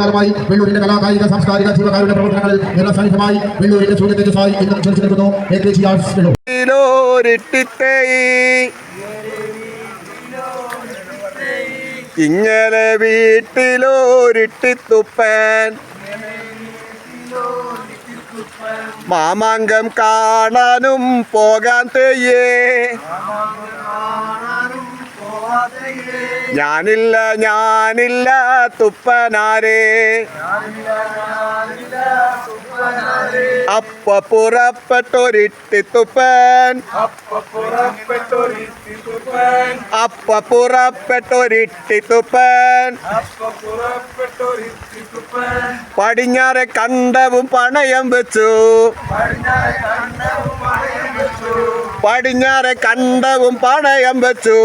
കാലമായി വെള്ളൂരിന്റെ കലാകായിക സാംസ്കാരിക ജീവകാരുടെ പ്രവർത്തനങ്ങളിൽ നിറസാന്നിധ്യമായി വെള്ളൂരിന്റെ സൂര്യ തേജസ്സായി ഇന്നും ക്ഷണിച്ചു നിൽക്കുന്നു ഇങ്ങനെ വീട്ടിലോരിട്ടിത്തുപ്പൻ മാമാങ്കം കാണാനും പോകാൻ തെയ്യേ. ഞാനില്ല ഞാനില്ല തുപ്പനാരേ. അപ്പ പുറപ്പെട്ടൊരിട്ടിത്തുപ്പൻ അപ്പ പുറപ്പെട്ടൊരിട്ടിത്തുപ്പൻ പടിഞ്ഞാറെ കണ്ടവും പണയം വെച്ചു. പടിഞ്ഞാറെ കണ്ടവും പണയം വെച്ചു.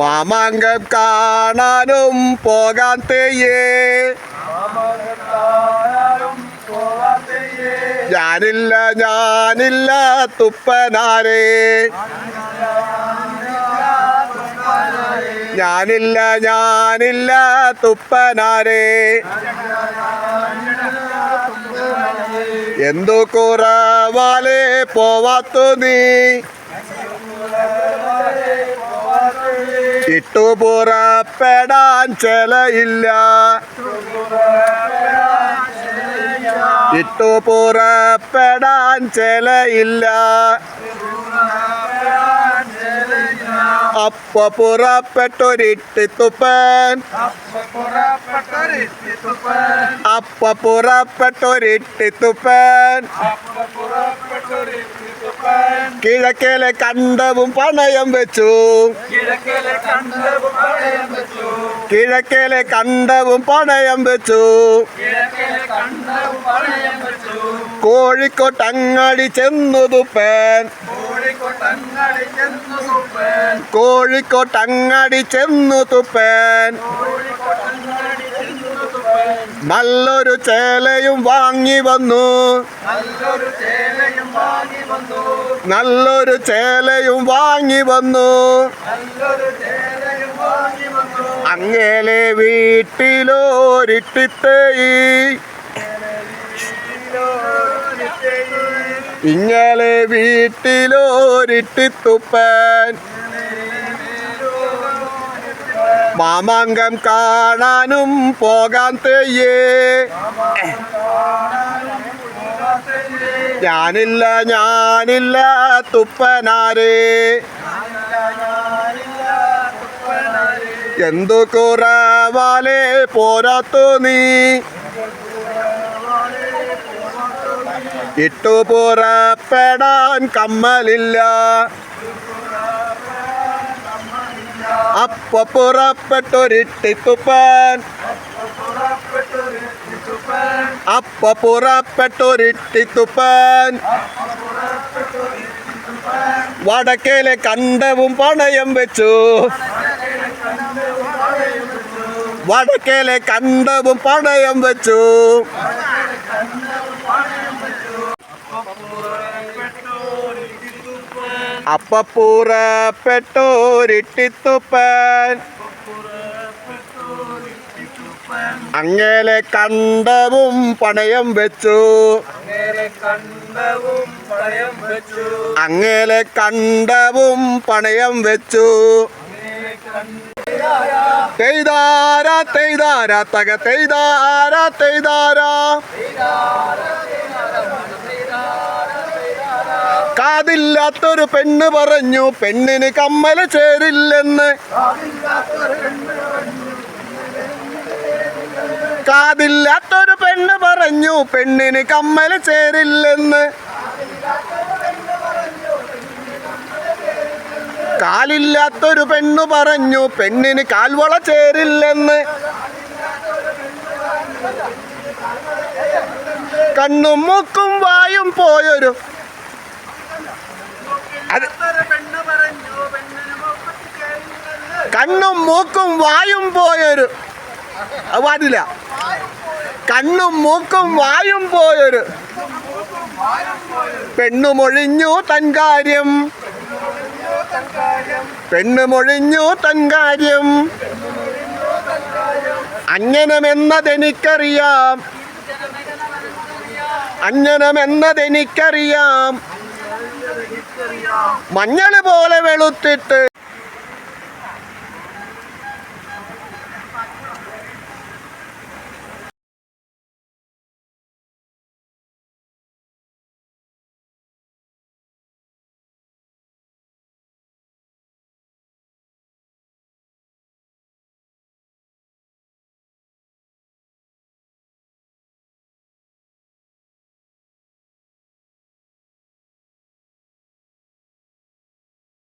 മാമാങ്കം കാണാനും പോകാൻ തെയ്യേ. ഞാനില്ല ഞാനില്ല തുപ്പനാരേ. ഞാനില്ല ഞാനില്ല തുപ്പനാരേ. എന്തു കുറവാലേ പോവാത്തു നീ. ഇട്ടു പുറപ്പെടാൻ ചെലയില്ല ഇട്ടു പുറപ്പെടാൻ ചെലയില്ല അപ്പ പുറപ്പെട്ടൊരിട്ടിത്തുപ്പൻ. അപ്പ പുറപ്പെട്ടൊരിട്ടിത്തുപ്പൻ. കിഴക്കേലെ കണ്ടവും പണയം വെച്ചു. കിഴക്കേലെ കണ്ടവും പണയം വെച്ചു. കോഴിക്കോട്ടങ്ങാടി ചെന്നു തുപ്പൻ. കോഴിക്കോട്ടങ്ങാടി ചെന്നു തുപ്പൻ. നല്ലൊരു ചേലയും വാങ്ങി വന്നു. നല്ലൊരു ചേലയും വാങ്ങി വന്നു. അങ്ങേലെ വീട്ടിലോരിട്ടിത്തേയി ഇങ്ങലെ വീട്ടിലോരിട്ടിത്തുപ്പൻ. മാമാങ്കം കാണാനും പോകാൻ തെയ്യേ. ഞാനില്ല ഞാനില്ല തുപ്പനാരേ. എന്തു കുറവാലേ പോരാത്തു നീ. ഇട്ടു പുറപ്പെടാൻ കമ്മലില്ല. അപ്പ പുറപ്പെട്ടൊരിട്ടിത്തുപ്പൻ അപ്പ പുറപ്പെട്ടൊരിട്ടിത്തുപ്പൻ വടക്കേലെ കണ്ടവും പണയം വെച്ചു വടക്കേലെ കണ്ടവും പണയം വെച്ചു അപ്പ പുറപ്പെട്ടോരിട്ടിത്തുപ്പൻ അങ്ങേലെ കണ്ടവും പണയം വെച്ചു. അങ്ങേലെ കണ്ടവും പണയം വെച്ചു. തെയ്താര തെയ്താര തക തെയ്താര തെയ്താര. കാതില്ലാത്തൊരു പെണ്ണ് പറഞ്ഞു പെണ്ണിന് കമ്മല ചേരില്ലെന്ന്. കാതില്ലാത്തൊരു പെണ്ണ് പറഞ്ഞു പെണ്ണിന് കമ്മല ചേരില്ലെന്ന്. കാലില്ലാത്തൊരു പെണ്ണു പറഞ്ഞു പെണ്ണിന് കാൽവള ചേരില്ലെന്ന്. കണ്ണും മൂക്കും വായും പോയൊരു അത് കണ്ണും മൂക്കും വായും പോയൊരു പാടില്ല. കണ്ണും മൂക്കും വായും പോയൊരു പെണ്ണുമൊഴിഞ്ഞു തൻ കാര്യം. പെണ്ണുമൊഴിഞ്ഞു തൻ കാര്യം. അഞ്ജനമെന്നതെനിക്കറിയാം. അഞ്ജനമെന്നതെനിക്കറിയാം. മഞ്ഞൾ പോലെ വെളുത്തിട്ട്